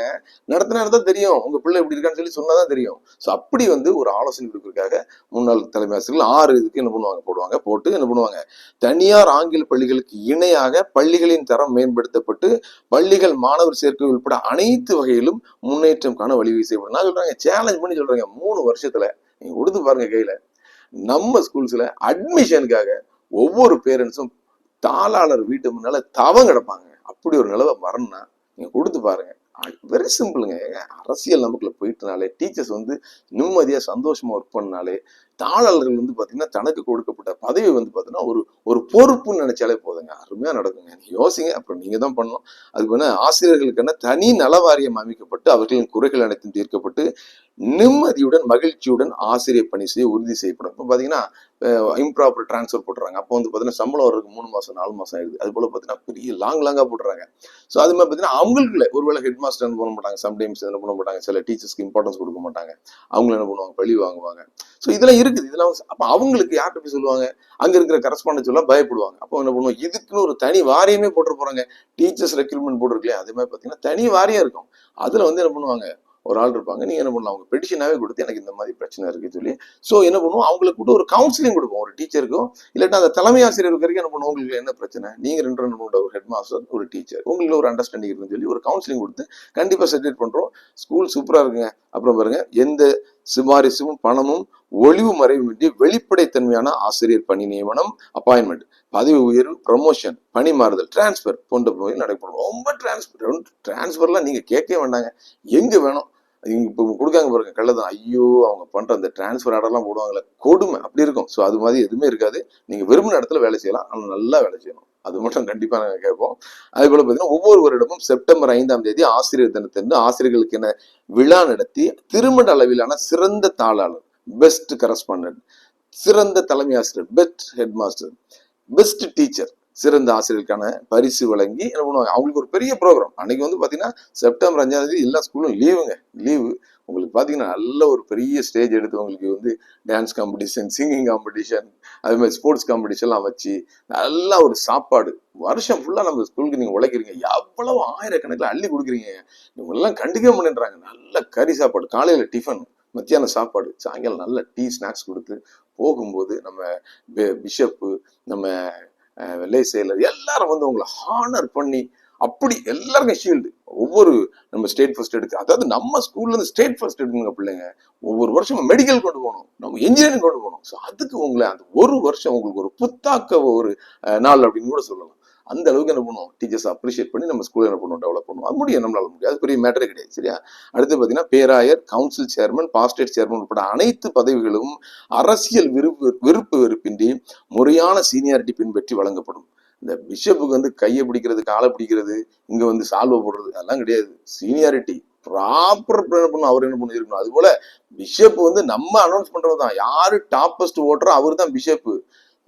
நடத்தினா தான் தெரியும். உங்க பிள்ளை எப்படி இருக்கான்னு சொல்லி சொன்னாதான் தெரியும். ஸோ அப்படி வந்து ஒரு ஆலோசனை கொடுக்கறதுக்காக முன்னாள் தலைமை ஆசிரியர்கள் ஆறு இதுக்கு என்ன பண்ணுவாங்க? போடுவாங்க. போட்டு என்ன பண்ணுவாங்க? தனியார் ஆங்கில பள்ளிகளுக்கு இணையாக பள்ளிகளின் தரம் மேம்படுத்தப்பட்டு பள்ளிகள் மாணவர் சேர்க்கை உட்பட அனைத்து வகையிலும் முன்னேற்றம் காண வழிவகை செய்யப்படும் நான் சொல்றாங்க சேலஞ்ச் பண்ணி சொல்றாங்க. மூணு வருஷத்துல நீங்க கொடுத்து பாருங்க கையில. நம்ம ஸ்கூல்ஸ்ல அட்மிஷனுக்காக ஒவ்வொரு பேரண்ட்ஸும் தாளாளர் வீட்டு முன்னால தவம் கிடப்பாங்க. அப்படி ஒரு நிலவை வரணும்னா நீங்க கொடுத்து பாருங்க. வெரி சிம்பிளுங்க அரசியல் நமக்குள்ள போயிட்டனாலே டீச்சர்ஸ் வந்து நிம்மதியா சந்தோஷமா ஒர்க் பண்ணாலே தாளாளர்கள் வந்து பாத்தீங்கன்னா தனக்கு கொடுக்கப்பட்ட பதவி வந்து பாத்தீங்கன்னா ஒரு ஒரு பொறுப்புன்னு நினைச்சாலே போதுங்க. அருமையா நடக்குங்க. நீங்க யோசிங்க. அப்புறம் நீங்கள் தான் பண்ணணும். அதுக்கு வேணா ஆசிரியர்களுக்கான தனி நல வாரியம் அமைக்கப்பட்டு அவர்களின் குறைகள் அனைத்தும் தீர்க்கப்பட்டு நிம்மதியுடன் மகிழ்ச்சியுடன் ஆசிரியர் பணி செய்ய உறுதி செய்யப்படும். இப்போ பார்த்தீங்கன்னா இம்ப்ராப்பர் ட்ரான்ஸ்ஃபர் போட்டுறாங்க. அப்போ வந்து பார்த்தீங்கன்னா சம்பளம் வர்றதுக்கு மூணு மாதம் நாலு மாதம் ஆயிடுது. அது போல பார்த்தீங்கன்னா பெரிய லாங் லாங்காக போட்டுறாங்க. ஸோ அது மாதிரி பார்த்தீங்கன்னா அவங்களுக்குள்ள ஒருவேளை ஹெட் மாஸ்டர் என்ன பண்ண மாட்டாங்க? சம்டைம்ஸ் என்ன பண்ண மாட்டாங்க? சில டீச்சர்ஸ்க்கு இம்பார்ட்டன்ஸ் கொடுக்க மாட்டாங்க. அவங்கள என்ன பண்ணுவாங்க? பழி வாங்குவாங்க. ஸோ இதெல்லாம் இருக்குது. இதெல்லாம் அப்போ அவங்களுக்கு யார்கிட்ட போய் சொல்லுவாங்க? அங்கே இருக்கிற கரஸ்பாண்டன்ஸ் எல்லாம் பயப்படுவாங்க. அப்போ என்ன பண்ணுவோம் இதுக்குன்னு ஒரு தனி வாரியமே போட்டு போறாங்க. டீச்சர்ஸ் ரெக்ரூட்மெண்ட் போட்டிருக்கலையே அதே மாதிரி பார்த்தீங்கன்னா தனி வாரியம் இருக்கும். அதில் வந்து என்ன பண்ணுவாங்க? ஒரு ஆள் இருப்பாங்க. நீங்க என்ன பண்ணலாம்? அவங்க பெட்டிஷனாவே கொடுத்து எனக்கு இந்த மாதிரி பிரச்சனை இருக்குன்னு சொல்லி ஸோ என்ன பண்ணுவோம்? அவங்களுக்கு கூட ஒரு கவுன்சிலிங் கொடுப்போம். ஒரு டீச்சருக்கும் இல்லாட்டா அந்த தலைமை ஆசிரியர் வரைக்கும் என்ன பண்ணுவோம்? உங்களுக்கு என்ன பிரச்சனை? நீங்க ரெண்டு ரெண்டு மூணு ஒரு ஹெட் மாஸ்டர் ஒரு டீச்சர் உங்களுக்கு ஒரு அண்டர்ஸ்டாண்டிங் இருக்குன்னு சொல்லி ஒரு கவுன்சிலிங் கொடுத்து கண்டிப்பா செட்டில் பண்றோம். ஸ்கூல் சூப்பரா இருக்குங்க. அப்புறம் பாருங்க எந்த சிபாரிசும் பணமும் ஒளிவு மறைவுமின்றி வெளிப்படைத்தன்மையான ஆசிரியர் பணி நியமனம் அப்பாயின்மெண்ட் பதவி உயர்வு ப்ரமோஷன் பணி மாறுதல் டிரான்ஸ்ஃபர் போன்ற போய் நடைபெறும் ரொம்ப டிரான்ஸ்ஃபர் டிரான்ஸ்ஃபர்லாம் நீங்க கேட்கவே வேண்டாங்க. எங்க வேணும்? இங்க இப்போ கொடுக்காங்க பாருங்க கள்ளதான் ஐயோ அவங்க பண்ற அந்த டிரான்ஸ்ஃபர் ஆர்டர்லாம் போடுவாங்களே கொடுமை. அப்படி இருக்கும். ஸோ அது மாதிரி எதுவுமே இருக்காது. நீங்க விரும்பின இடத்துல வேலை செய்யலாம். ஆனால் நல்லா வேலை செய்யணும். அது மட்டும் கண்டிப்பா நாங்க கேட்போம். அதே போல பார்த்தீங்கன்னா ஒவ்வொரு வருடமும் செப்டம்பர் ஐந்தாம் தேதி ஆசிரியர் தினத்தன்று ஆசிரியர்களுக்கு என விழா நடத்தி திருமண அளவிலான சிறந்த தாளாளர் பெஸ்ட் கரஸ்பாண்டன்ட் சிறந்த தலைமை ஆசிரியர் best headmaster best teacher சிறந்த ஆசிரியருக்கான பரிசு வழங்கி என்ன பண்ணுவாங்க? அவங்களுக்கு ஒரு பெரிய ப்ரோக்ராம் அன்னைக்கு வந்து பார்த்தீங்கன்னா செப்டம்பர் அஞ்சாம் தேதி எல்லா ஸ்கூலும் லீவுங்க லீவு உங்களுக்கு பார்த்தீங்கன்னா நல்ல ஒரு பெரிய ஸ்டேஜ் எடுத்து உங்களுக்கு வந்து டான்ஸ் காம்படிஷன் சிங்கிங் காம்படிஷன் அது மாதிரி ஸ்போர்ட்ஸ் காம்படிஷன்லாம் வச்சு நல்லா ஒரு சாப்பாடு. வருஷம் ஃபுல்லாக நம்ம ஸ்கூலுக்கு நீங்கள் உழைக்கிறீங்க. எவ்வளவு ஆயிரக்கணக்கில் அள்ளி கொடுக்குறீங்க. இவங்கெல்லாம் எல்லாம் பண்ணிடுறாங்க நல்ல கறி சாப்பாடு. காலையில் டிஃபன் மத்தியான சாப்பாடு. சாயங்காலம் நல்ல டீ ஸ்நாக்ஸ் கொடுத்து போகும்போது நம்ம பிஷப்பு நம்ம வெள்ளை செயலர் எல்லாரும் வந்து உங்களை ஹானர் பண்ணி அப்படி எல்லாருக்கும் ஷீல்டு ஒவ்வொரு நம்ம ஸ்டேட் ஃபர்ஸ்ட் எடுக்க அதாவது நம்ம ஸ்கூல்ல இருந்து ஸ்டேட் ஃபர்ஸ்ட் எடுக்கணுங்க பிள்ளைங்க. ஒவ்வொரு வருஷமும் மெடிக்கல் கொண்டு போகணும் நம்ம இன்ஜினியரிங் கொண்டு போகணும். ஸோ அதுக்கு உங்களை அந்த ஒரு வருஷம் உங்களுக்கு ஒரு புத்தாக்க ஒரு நாள் அப்படின்னு கூட சொல்லலாம். அந்த அளவுக்கு என்ன பண்ணுவோம்? டீச்சர்ஸ் அப்ரிஷியேட் பண்ணி நம்ம ஸ்கூல் என்ன பண்ணுவோம்? டெவலப் பண்ணுவோம். அது முடியும் நம்மளால முடியாது. அது பெரிய மேட்டரே கிடையாது சரியா? அடுத்து பார்த்தீங்கன்னா பேராயர் கவுன்சில் சேர்மன் பாஸ்டேட் சேர்மன் உட்பட அனைத்து பதவிகளும் அரசியல் விருப்பு விருப்பு வெறுப்பின்றி முறையான சீனியாரிட்டி பின்பற்றி வழங்கப்படும். இந்த பிஷப்புக்கு வந்து கையை பிடிக்கிறது காலை பிடிக்கிறது இங்கே வந்து சால்வை போடுறது அதெல்லாம் கிடையாது. சீனியாரிட்டி ப்ராப்பர் என்ன பண்ணும்? அவர் என்ன பண்ணி இருக்கணும். அது போல பிஷப் வந்து நம்ம அனௌன்ஸ் பண்றது தான் யாரு டாப்பஸ்ட் ஓட்டுறோ அவர் தான் பிஷப்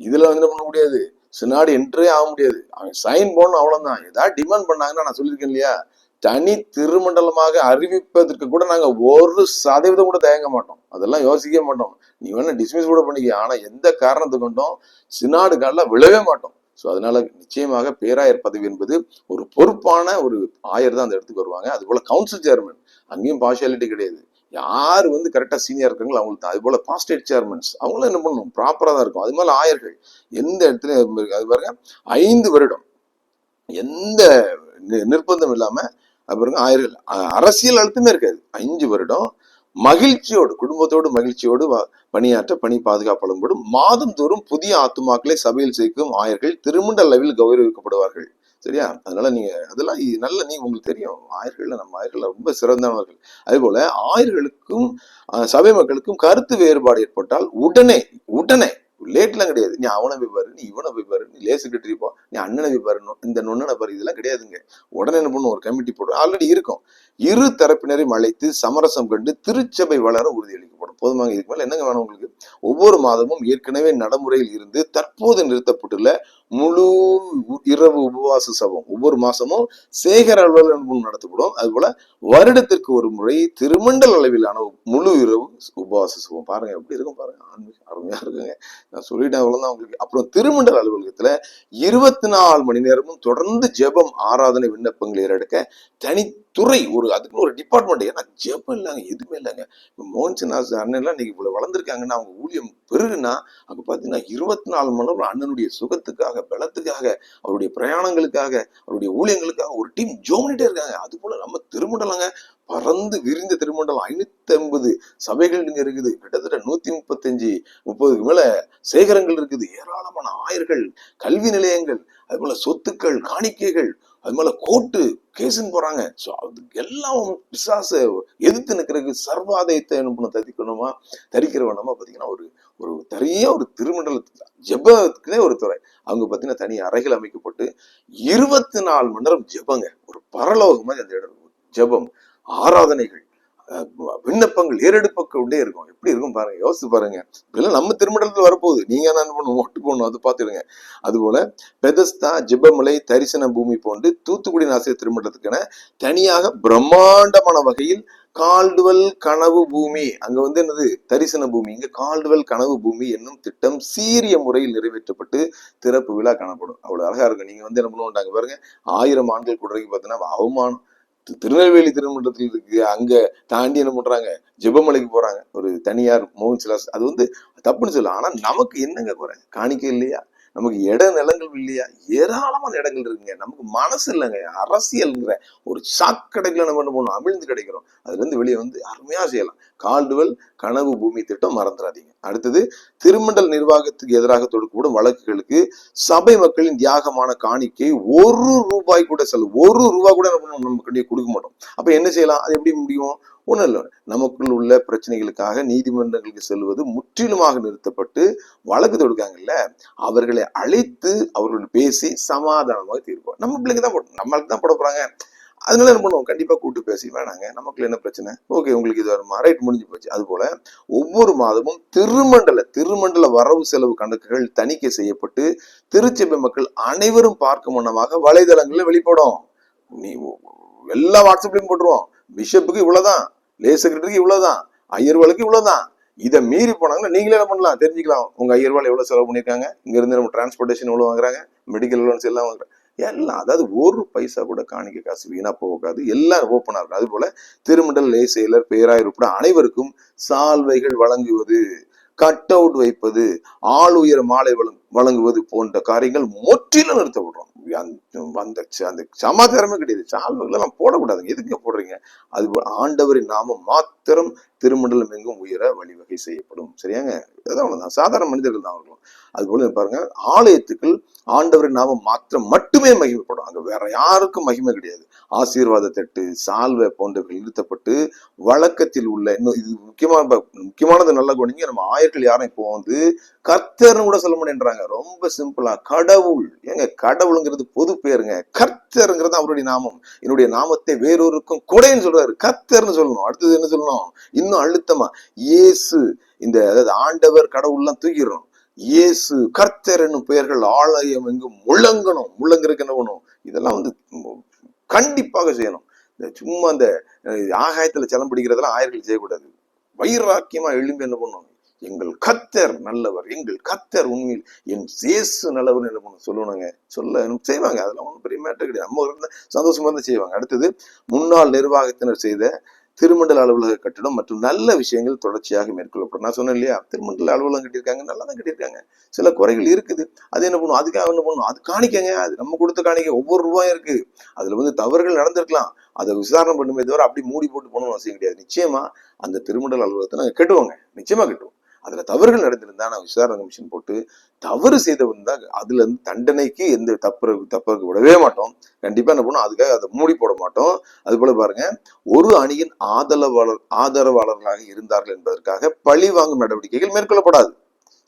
இதுல வந்து என்ன பண்ண முடியாது? சினாடு என்ட்ரே ஆக முடியாது. அவன் சைன் போடணும் அவ்வளவுதான். ஏதாவது டிமாண்ட் பண்ணாங்கன்னா நான் சொல்லியிருக்கேன் இல்லையா? தனி திருமண்டலமாக அறிவிப்பதற்கு கூட நாங்க ஒரு சதவீதம் கூட தயங்க மாட்டோம். அதெல்லாம் யோசிக்கவே மாட்டோம். நீ வேணா டிஸ்மிஸ் கூட பண்ணிக்க. ஆனா எந்த காரணத்தை கொண்டும் சினாடு காலில் விழவே மாட்டோம். ஸோ அதனால நிச்சயமாக பேராயர் பதவி என்பது ஒரு பொறுப்பான ஒரு ஆயர் தான் அந்த இடத்துக்கு வருவாங்க. அது போல கவுன்சில் சேர்மன் அங்கேயும் பார்ஷியாலிட்டி கிடையாது. யார் வந்து கரெக்டாக சீனியர் இருக்காங்களோ அவங்களுக்கு தான் அது போல் பாஸ்டேட் சேர்மன்ஸ் அவங்களும் என்ன பண்ணணும்? ப்ராப்பராக தான் இருக்கும். அது மாதிரி ஆயர்கள் எந்த இடத்துலையும் அது பாருங்க ஐந்து வருடம் எந்த நி- நிர்பந்தம் இல்லாமல் அது பாருங்க ஆயர்கள் அரசியல் அழுத்தமே இருக்காது. அஞ்சு வருடம் மகிழ்ச்சியோடு குடும்பத்தோடு மகிழ்ச்சியோடு பணியாற்ற பணி பாதுகாப்படும் மாதந்தோறும் புதிய ஆத்துமாக்களை சபையில் சேர்க்கும் ஆயர்கள் திருமண்ட அளவில் கௌரவிக்கப்படுவார்கள். சரியா? அதனால நீங்க அதெல்லாம் நல்ல நீ உங்களுக்கு தெரியும். ஆயர்கள்ல நம்ம ஆயர்கள் ரொம்ப சிறந்தவர்கள். அதே போல ஆயர்களுக்கும் சபை மக்களுக்கும் கருத்து வேறுபாடு ஏற்பட்டால் உடனே உடனே லேட்லாம் கிடையாது. நீ அவனை போய் பாரு நீ இவனை போய் பாரு நீ லே செக்ரட்டரி போ நீ அண்ணனை போய் பாரு இந்த நொண்ணனை பாரு. இதெல்லாம் கிடையாதுங்க. உடனே என்ன பண்ணும்? ஒரு கமிட்டி போடும் ஆல்ரெடி இருக்கும். இரு தரப்பினரையும் அழைத்து சமரசம் கண்டு திருச்சபை வளர உறுதியளிக்கப்படும் போதுமாக இதுக்கு மேல என்னங்க வேணும் உங்களுக்கு? ஒவ்வொரு மாதமும் ஏற்கனவே நடைமுறையில் இருந்து தற்போது நிறுத்தப்பட்டுள்ள முழு உ- இரவு உபவாச சபம். ஒவ்வொரு மாசமும் சேகர அலுவலகம் நடத்தப்படும். அதுபோல வருடத்திற்கு ஒரு முறை திருமண்டல் அளவிலான முழு இரவு உபவாச சபம். பாருங்க எப்படி இருக்கும் பாருங்க. ஆன்மீகம் அருமையா இருக்குங்க. நான் சொல்லிட்டேன் அவ்வளவுதான் உங்களுக்கு. அப்புறம் திருமண்டல் அலுவலகத்துல இருபத்தி நாலு மணி நேரமும் தொடர்ந்து ஜெபம் ஆராதனை விண்ணப்பங்கள் ஏறெடுக்க தனித்துறை ஒரு அதுக்குன்னு ஒரு டிபார்ட்மெண்ட் ஏன்னா ஜெபம் இல்லைங்க எதுவுமே இல்லைங்க. இப்போ மோகன் சின்ன அண்ணன்லாம் இன்னைக்கு இவ்வளவு வளர்ந்துருக்காங்கன்னா அவங்க ஊழியம் பெருகுனா அங்க பாத்தீங்கன்னா இருபத்தி நாலு மணி நேரம் அண்ணனுடைய சுகத்துக்காக பலத்துக்காக அவருடைய பிரயாணங்களுக்காக அவருடைய ஊழியங்களுக்காக ஒரு டீம் ஜோமினிட்டே இருக்காங்க. அது போல நம்ம திருமண்டலங்க பறந்து விரிந்த திருமண்டலம். ஐநூத்தி ஐம்பது சபைகள் இங்க இருக்குது. கிட்டத்தட்ட நூத்தி முப்பத்தஞ்சு முப்பதுக்கு மேல சேகரங்கள் இருக்குது. ஏராளமான ஆயர்கள் கல்வி நிலையங்கள் அது போல சொத்துக்கள் காணிக்கைகள் அது மேல கோர்ட்டு கேஸுன்னு போறாங்க. ஸோ அதுக்கு எல்லாம் பிசாச எதிர்த்து நிற்கிறதுக்கு சர்வாதயத்தை என்ன பண்ண தரிக்கணுமா தரிக்கிறவனமா பார்த்தீங்கன்னா ஒரு ஒரு தனியா ஒரு திருமண்டல ஜபத்துக்குனே ஒரு துறை. அவங்க பார்த்தீங்கன்னா தனி அறைகள் அமைக்கப்பட்டு இருபத்தி நாலு மணி நேரம் ஜெபங்க. ஒரு பரலோகமா அந்த இடம் ஜபம் ஜெபம் ஆராதனைகள். விண்ணப்பங்கள் ஏறெடுப்பக்க கொண்டே இருக்கும். எப்படி இருக்கும் பாருங்க யோசிச்சு பாருங்க. இதெல்லாம் நம்ம திருமணத்தில் வரப்போகுது. நீங்க என்ன பண்ணும் ஓட்டு போடணும். அது பார்த்துடுங்க அதுபோல பெதஸ்தா ஜிபமலை தரிசன பூமி போன்று தூத்துக்குடி நாசிரியர் திருமணத்துக்கென தனியாக பிரம்மாண்டமான வகையில் கால்டுவல் கனவு பூமி. அங்க வந்து என்னது? தரிசன பூமி. இங்க கால்டுவல் கனவு பூமி என்னும் திட்டம் சீரிய முறையில் நிறைவேற்றப்பட்டு திறப்பு விழா காணப்படும். அவ்வளவு அழகா இருக்கும். நீங்க வந்து என்ன பண்ணுவோம் பாருங்க ஆயிரம் ஆண்கள் குடரைக்கு பார்த்தீங்கன்னா அவமானம். திருநெல்வேலி திருமண்டலத்தில் இருக்கு. அங்க தாண்டி என்ன பண்றாங்க? ஜெபமலைக்கு போறாங்க. ஒரு தனியார் மோகன் சிலாஸ். அது வந்து தப்புன்னு சொல்லலாம் ஆனா நமக்கு என்னங்க குறை? காணிக்க இல்லையா? நமக்கு இட நிலங்கள் இல்லையா? ஏராளமான இடங்கள் இருக்குங்க. நமக்கு மனசு இல்லைங்க. அரசியல்ங்கிற ஒரு சாக்கடைகளை நம்ம என்ன பண்ணணும் அமிழ்ந்து கிடைக்கிறோம். அதுல இருந்து வெளியே வந்து அருமையா செய்யலாம். கால்டுவல் கனவு பூமி திட்டம் மறந்துடாதீங்க அடுத்தது திருமண்டல் நிர்வாகத்துக்கு எதிராக தொடுக்கப்படும் வழக்குகளுக்கு சபை மக்களின் தியாகமான காணிக்கை ஒரு ரூபாய் கூட செலவு ஒரு ரூபாய் கூட என்ன நம்ம கொடுக்க மாட்டோம். அப்ப என்ன செய்யலாம்? அது எப்படி முடியும்? ஒன்றும் இல்லை நமக்குள் உள்ள பிரச்சனைகளுக்காக நீதிமன்றங்களுக்கு செல்வது முற்றிலுமாக நிறுத்தப்பட்டு வழக்கு தொடுக்காங்கல்ல அவர்களை அழைத்து அவர்கள் பேசி சமாதானமாக தீர்ப்போம். நம்ம பிள்ளைங்க தான் போடணும் நம்மளுக்கு தான் போட போறாங்க. அதனால என்ன பண்ணுவோம்? கண்டிப்பா கூப்பிட்டு பேசி வேணாங்க. நமக்குள்ள என்ன பிரச்சனை? ஓகே உங்களுக்கு இது வருமா? ரைட் முடிஞ்சு போச்சு. அது போல ஒவ்வொரு மாதமும் திருமண்டல திருமண்டல வரவு செலவு கணக்குகள் தணிக்கை செய்யப்பட்டு திருச்சபை மக்கள் அனைவரும் பார்க்கும் வண்ணமாக வலைதளங்களில் வெளிப்படும். நீ எல்லா வாட்ஸ்அப்லயும் போட்டுருவோம். பிஷப்புக்கு இவ்வளவுதான். லே செக்ரட்டரிக்கு இவ்வளவுதான். ஐயர்வாளுக்கு இவ்வளவுதான். இதை மீறி போனாங்கன்னா நீங்களே என்ன பண்ணலாம்? தெரிஞ்சுக்கலாம். உங்க ஐயர்வாள் எவ்வளவு செலவு பண்ணியிருக்காங்க? இங்க இருந்து நம்ம டிரான்ஸ்போர்டேஷன் எவ்வளவு வாங்குறாங்க? மெடிக்கல் லோன்ஸ் எல்லாம் வாங்குறாங்க. எல்லாம் அதாவது ஒரு பைசா கூட காணிக்க காசு வீணா போகாது. எல்லாம் ஓப்பனாக இருக்கும் அது போல திருமண்டல் லே செயலர் பேராயர் உட்பட அனைவருக்கும் சால்வைகள் வழங்குவது கட் அவுட் வைப்பது ஆள் உயர் மாலை வழங்கும் வழங்குவது போன்ற காரியங்கள் முற்றிலும் நிறுத்தப்படுறோம். அந்த- அந்த சமாச்சாரமே கிடையாது. சால்வைகள் எல்லாம் போடக்கூடாதுங்க. எதுக்கு போடுறீங்க? அது ஆண்டவரின் நாமம் மாத்திரம் திருமண்டலம் எங்கும் உயர வழிவகை செய்யப்படும். சரியாங்க? அதான் அவ்வளவுதான். சாதாரண மனிதர்கள் தான் அவர்களும் அது போல பாருங்க ஆலயத்துக்குள் ஆண்டவரின் நாமம் மாத்திரம் மட்டுமே மகிமைப்படும். அங்க வேற யாருக்கும் மகிமை கிடையாது. ஆசீர்வாத தட்டு சால்வை போன்றவர்கள் நிறுத்தப்பட்டு வழக்கத்தில் உள்ள இன்னும் இது முக்கியமான ப- முக்கியமானது நல்ல குணிங்க நம்ம ஆயர்கள் யாரும் இப்போ வந்து கர்த்தர்னு கூட சொல்ல முடியன்றாங்க ரொம்ப சிம்பிளா கடவுள். ஏங்க கடவுளுங்கிறது பொது பேருங்க கர்த்தருங்கிறது அவருடைய நாமம். என்னுடைய நாமத்தை வேறொருக்கும் கொடைன்னு சொல்றாரு. கர்த்தர்னு சொல்லணும். அடுத்தது என்ன சொல்லணும்? இன்னும் அழுத்தமா இயேசு இந்த அதாவது ஆண்டவர் கடவுள்லாம் தூக்கிடுறோம். இயேசு கர்த்தர் என்னும் பெயர்கள் ஆலயம் எங்கும் முழங்கணும். முழங்கிறதுக்கு என்ன பண்ணும் இதெல்லாம் வந்து கண்டிப்பாக செய்யணும். இந்த சும்மா அந்த ஆகாயத்துல சலம் பிடிக்கிறதெல்லாம் ஆயர்கள் செய்யக்கூடாது. வைராக்கியமா எழும்பி என்ன பண்ணும் எங்கள் கத்தர் நல்லவர் எங்கள் கத்தர் உண்மையில் என் சேசு நல்லவர் என்ன சொல்லணுங்க. சொல்ல செய்வாங்க. அதெல்லாம் ஒன்றும் பெரிய மேட்டர் கிடையாது. நம்ம இருந்த சந்தோஷமா இருந்தா செய்வாங்க. அடுத்தது முன்னாள் நிர்வாகத்தினர் செய்த திருமண்டல அலுவலக கட்டடம் மற்றும் நல்ல விஷயங்கள் தொடர்ச்சியாக மேற்கொள்ளப்படும். நான் சொன்னேன் இல்லையா? திருமண்டல அலுவலகம் கட்டியிருக்காங்க. நல்லா தான் கட்டியிருக்காங்க. சில குறைகள் இருக்குது. அது என்ன பண்ணும்? அதுக்காக என்ன பண்ணும்? அது காணிக்கங்க. அது நம்ம கொடுத்த காணிக்க. ஒவ்வொரு ரூபாயும் இருக்கு. அதுல வந்து தவறுகள் நடந்திருக்கலாம். அதை விசாரணை பண்ணுமே தவிர அப்படி மூடி போட்டு போகணும்னு அவசியம் கிடையாது. நிச்சயமா அந்த திருமண்டல அலுவலகத்தை நாங்கள் கட்டுவோங்க. நிச்சயமா கட்டுவோம். அதுல தவறுகள் நடந்திருந்தா நான் விசாரணை கமிஷன் போட்டு தவறு செய்தவன் தான் அதுல இருந்து தண்டனைக்கு எந்த தப்பு தப்பருக்கு விடவே மாட்டோம். கண்டிப்பா என்ன பண்ணும் அதுக்காக அதை மூடி போட மாட்டோம். அது போல பாருங்க ஒரு அணியின் ஆதரவாளர் ஆதரவாளர்களாக இருந்தார்கள் என்பதற்காக பழி வாங்கும் நடவடிக்கைகள் மேற்கொள்ளப்படாது.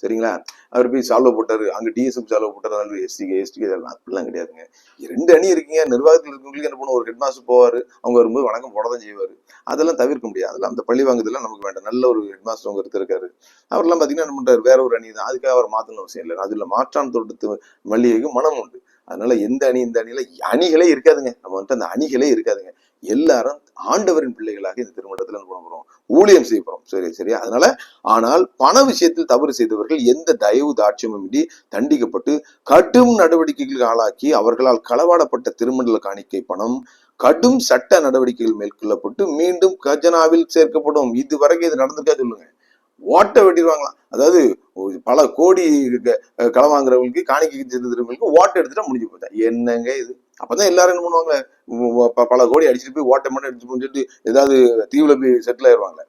சரிங்களா? அவர் போய் சால்வ் போட்டாரு. அங்க டிஎஸ்எம் சால்வ் போட்டாரு. எஸ்டிக்கு எஸ்டிக்கு இதெல்லாம் அப்படிலாம் கிடையாதுங்க. ரெண்டு அணி இருக்கீங்க. நிர்வாகத்தில் இருக்கவங்களுக்கு என்ன பண்ணுவோம் ஒரு ஹெட் மாஸ்டர் போவாரு. அவங்க வரும்போது வணக்கம் போட தான் செய்வாரு. அதெல்லாம் தவிர்க்க முடியாது. அதெல்லாம் அந்த பள்ளி வாங்குதெல்லாம் நமக்கு வேண்டாம். நல்ல ஒரு ஹெட் மாஸ்டர் அவங்க இருக்காரு. அவர்லாம் பாத்தீங்கன்னா என்ன பண்றாரு? வேற ஒரு அணி தான் அதுக்காக அவர் மாத்தணும் அவசியம் இல்லை. அதுல மாற்றான் தோட்டத்து மல்லிகைக்கு மனம் உண்டு. அதனால எந்த அணி இந்த அணியில அணிகளே இருக்காதுங்க. நம்ம வந்துட்டு அந்த அணிகளே இருக்காதுங்க. எல்லாரும் ஆண்டவரின் பிள்ளைகளாக இந்த திருமணத்துல என்ன பண்ண போறோம் ஊழியம் செய்ய போறோம். சரி சரி. அதனால ஆனால் பண விஷயத்தில் தவறு செய்தவர்கள் எந்த தயவு தாட்சியமும் இன்றி தண்டிக்கப்பட்டு கடும் நடவடிக்கைகளுக்கு ஆளாக்கி அவர்களால் களவாடப்பட்ட திருமண்டல காணிக்கை பணம் கடும் சட்ட நடவடிக்கைகள் மேற்கொள்ளப்பட்டு மீண்டும் கஜனாவில் சேர்க்கப்படும். இது வரைக்கும் இது நடந்திருக்கா சொல்லுங்க. ஓட்ட வெட்டிடுவாங்களாம் அதாவது பல கோடி க- வாங்குறவங்களுக்கு காணிக்கை செலுத்துறவங்களுக்கு ஓட்டை எடுத்துட்டா முடிஞ்சு போச்சா. என்னங்க இது? அப்பதான் எல்லாரும் என்ன பண்ணுவாங்க பல கோடி அடிச்சுட்டு போய் ஓட்டை மட்டும் எடுத்து முடிச்சுட்டு ஏதாவது தீவுல போய் செட்டில் ஆயிடுவாங்க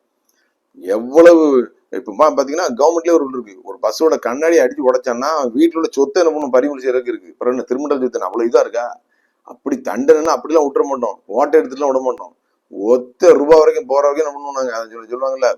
எவ்வளவு இப்போ பாத்தீங்கன்னா கவர்மெண்ட்லயே ஒரு இருக்கு. ஒரு பஸ்ஸோட கண்ணாடி அடிச்சு உடைச்சான்னா வீட்டுல உள்ள சொத்தை என்ன பண்ணும்? பறிமுறை செய்யறதுக்கு இருக்கு. அப்புறம் என்ன திருமண்டல் சொத்து அவ்வளவு இதா இருக்கா? அப்படி தண்டனைன்னா அப்படிலாம் விட்டுற மாட்டோம். ஓட்டை எடுத்துட்டுலாம் விட மாட்டோம். ஒத்த ரூபா வரைக்கும் போற வரைக்கும் என்ன பண்ணுவோம் அதை சொல்லி சொல்லுவாங்கல்ல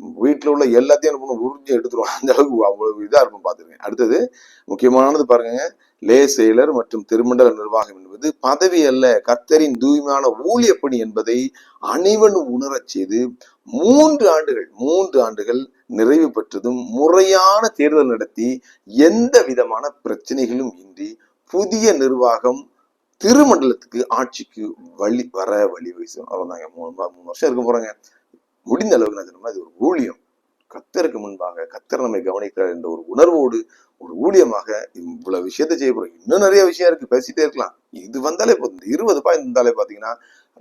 வீட்டில் உள்ள எல்லாத்தையும் என்ன பண்ணும் உறிஞ்சி எடுத்துருவோம் அந்த அளவுக்கு அவ்வளவு இதாக இருக்கும் பார்த்துருங்க அடுத்தது முக்கியமானது பாருங்க லே செயலர் மற்றும் திருமண்டல நிர்வாகம் என்பது பதவி அல்ல கர்த்தரின் தூய்மையான ஊழிய பணி என்பதை அனைவனும் உணரச் செய்து மூன்று ஆண்டுகள் மூன்று ஆண்டுகள் நிறைவு பெற்றதும் முறையான தேர்தல் நடத்தி எந்த விதமான பிரச்சனைகளும் இன்றி புதிய நிர்வாகம் திருமண்டலத்துக்கு ஆட்சிக்கு வழி வர வழி வீசும். அவ்வளவுதாங்க. மூணு மூணு வருஷம் இருக்க போறாங்க. முடிந்த அளவுக்கு நான் சொன்ன இது ஒரு ஊழியம். கத்தருக்கு முன்பாக கத்தர் நம்மை கவனிக்கிறார் என்ற ஒரு உணர்வோடு ஒரு ஊழியமாக இவ்வளவு விஷயத்த செய்ய போறோம். இன்னும் நிறைய விஷயம் இருக்கு. பேசிட்டே இருக்கலாம். இது வந்தாலே போதும். இந்த இருபது பாய் இருந்தாலே பாத்தீங்கன்னா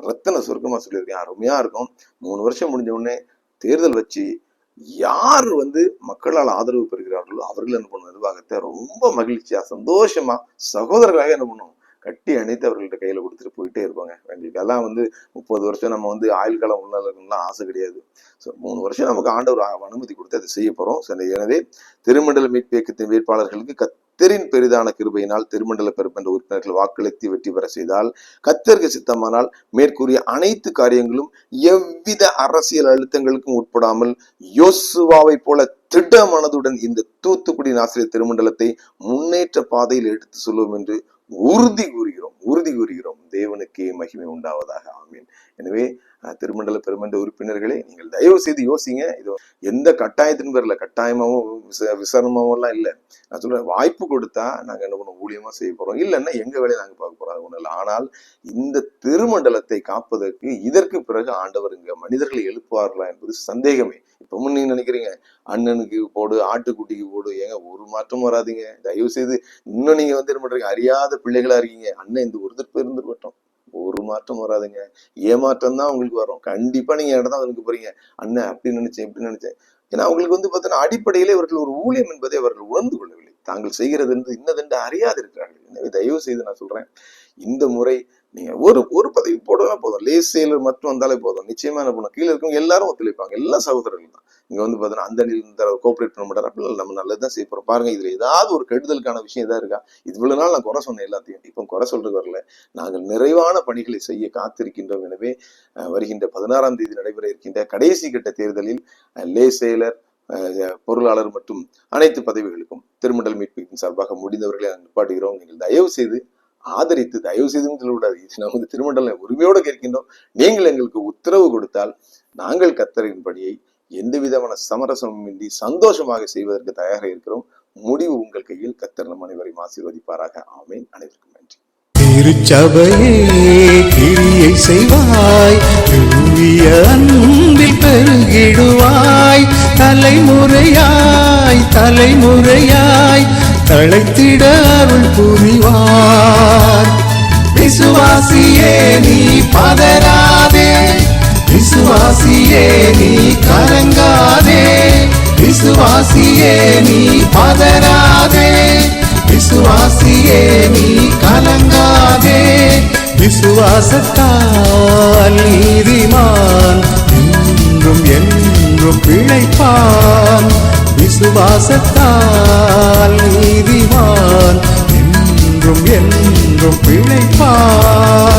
ரத்தன சுருக்கமா சொல்லியிருக்கேன். அருமையா இருக்கும். மூணு வருஷம் முடிஞ்ச உடனே தேர்தல் வச்சு யார் வந்து மக்களால் ஆதரவு பெறுகிறார்களோ அவர்கள் என்ன பண்ணும்? நிர்வாகத்தை ரொம்ப மகிழ்ச்சியா சந்தோஷமா சகோதரர்களாக என்ன பண்ணும்? கட்டி அணைத்து அவர்கள்ட்ட கையில கொடுத்துட்டு போயிட்டே இருப்பாங்க. எங்களுக்கு எல்லாம் வந்து முப்பது வருஷம் நம்ம வந்து ஆயுள் காலம் உள்ள ஆசை கிடையாது. ஸோ மூணு வருஷம் நமக்கு ஆண்டவர் அனுமதி கொடுத்து அதை செய்ய போறோம். ஸோ எனவே திருமண்டல மீட்பு இயக்கத்தின் வேட்பாளர்களுக்கு கத்தரின் பெரிதான கிருபையினால் திருமண்டல பெருமன்ற உறுப்பினர்கள் வாக்களித்து வெற்றி பெற செய்தால் கத்தருக்கு சித்தமானால் மேற்கூறிய அனைத்து காரியங்களும் எவ்வித அரசியல் அழுத்தங்களுக்கும் உட்படாமல் யோசுவாவை போல திட மனதுடன் இந்த தூத்துக்குடி நாசிரியர் திருமண்டலத்தை முன்னேற்ற பாதையில் எடுத்து சொல்லுவோம் என்று உறுதி கூறுகிறோம் உறுதி கூறுகிறோம். தேவனுக்கே மகிமை உண்டாவதாக. ஆமீன். எனவே திருமண்டல பெருமன்ற உறுப்பினர்களே நீங்கள் தயவு செய்து யோசிங்க. இது எந்த கட்டாயத்தின் பேரில் கட்டாயமாகவும் விச விசாரணமாவும் எல்லாம் இல்லை. நான் சொல்றேன் வாய்ப்பு கொடுத்தா நாங்கள் என்ன பண்ணுவோம்? ஊழியமாக செய்ய போகிறோம் இல்லைன்னா எங்க வேலையை நாங்கள் பார்க்க போறோம்? அது இல்லை. ஆனால் இந்த திருமண்டலத்தை காப்பதற்கு இதற்கு பிறகு ஆண்டவர் இங்கே மனிதர்களை எழுப்புவார்களா என்பது சந்தேகமே. இப்போ நீங்க நினைக்கிறீங்க அண்ணனுக்கு போடு ஆட்டுக்குட்டிக்கு போடு ஏங்க ஒரு மாற்றம் வராதீங்க. தயவு செய்து இன்னும் நீங்கள் வந்து என்ன பண்ணுறீங்க அறியாத பிள்ளைகளாக இருக்கீங்க. அண்ணன் இந்த ஒரு திருப்பி இருந்துருக்கட்டும். ஒரு மாற்றம் வராதுங்க. ஏமாற்றம் தான் உங்களுக்கு வரும். கண்டிப்பா நீங்க இடம் தான் வந்து போறீங்க? அண்ணன் அப்படி நினைச்சேன் இப்படி நினைச்சேன். ஏன்னா அவங்களுக்கு வந்து பார்த்தீங்கன்னா அடிப்படையிலே இவர்கள் ஒரு ஊழியம் என்பதை அவர்கள் உணர்ந்து கொள்ளவில்லை. தாங்கள் செய்கிறது என்று இன்னதென்று அறியாது இருக்கிறார்கள் எனவே தயவு செய்து நான் சொல்றேன் இந்த முறை நீங்க ஒரு ஒரு பதவி போடவே போதும். லேஸ் செயலர் மட்டும் வந்தாலே போதும். நிச்சயமா என்ன பண்ணும் கீழே இருக்கவங்க எல்லாரும் ஒத்துழைப்பாங்க. எல்லா சகோதரர்கள் தான். இங்க வந்து பார்த்தீங்கன்னா அந்த அணியில் இந்த கோஆபரேட் பண்ண மாட்டார்? அப்படி நம்ம நல்லதுதான் செய்ய போறோம். பாருங்க இதுல ஏதாவது ஒரு கெடுதலுக்கான விஷயம் ஏதாவது இருக்கா? இவ்வளவு நாள் நான் குறை சொன்னேன் எல்லாத்தையும். இப்போ குறை சொல்றது வரல. நாங்கள் நிறைவான பணிகளை செய்ய காத்திருக்கின்றோம். எனவே வருகின்ற பதினாறாம் தேதி நடைபெற இருக்கின்ற கடைசி கட்ட தேர்தலில் லே செயலர் பொருளாளர் மற்றும் அனைத்து பதவிகளுக்கும் திருமண்டல் மீட்பின் சார்பாக முடிந்தவர்களை நிப்பாட்டுகிறோம் நீங்கள் தயவு செய்து ஆதரித்து தயவு செய்து சொல்லக்கூடாது. இது நமது திருமண்டல உரிமையோடு கேட்கின்றோம். நீங்கள் எங்களுக்கு உத்தரவு கொடுத்தால் நாங்கள் கத்தரின் எந்த விதமான சமரசமின்றி சந்தோஷமாக செய்வதற்கு தயாராக இருக்கிறோம். முடிவு உங்கள் கையில். கத்தர் நம் அனைவரையும் ஆசீர்வதிப்பாராக. ஆமேன். அனைவருக்கும் நன்றி. திருச்சபையே கிரியை செய்வாய். பெருகிடுவாய். தலைமுறையாய் தலைமுறையாய் தழைத்திட அருள் புரிவார். விசுவாசியே நீ பதராதே விசுவாசியே நீ கலங்காதே விசுவாசியே நீ பதராதே விசுவாசியே நீ கலங்காதே. விசுவாசத்தால் நீதிமான் என்றும் என்றும் என்றும் பிழைப்பான். விசுவாசத்தால் நீதிவான் என்றும் என்றும் பிழைப்பான்.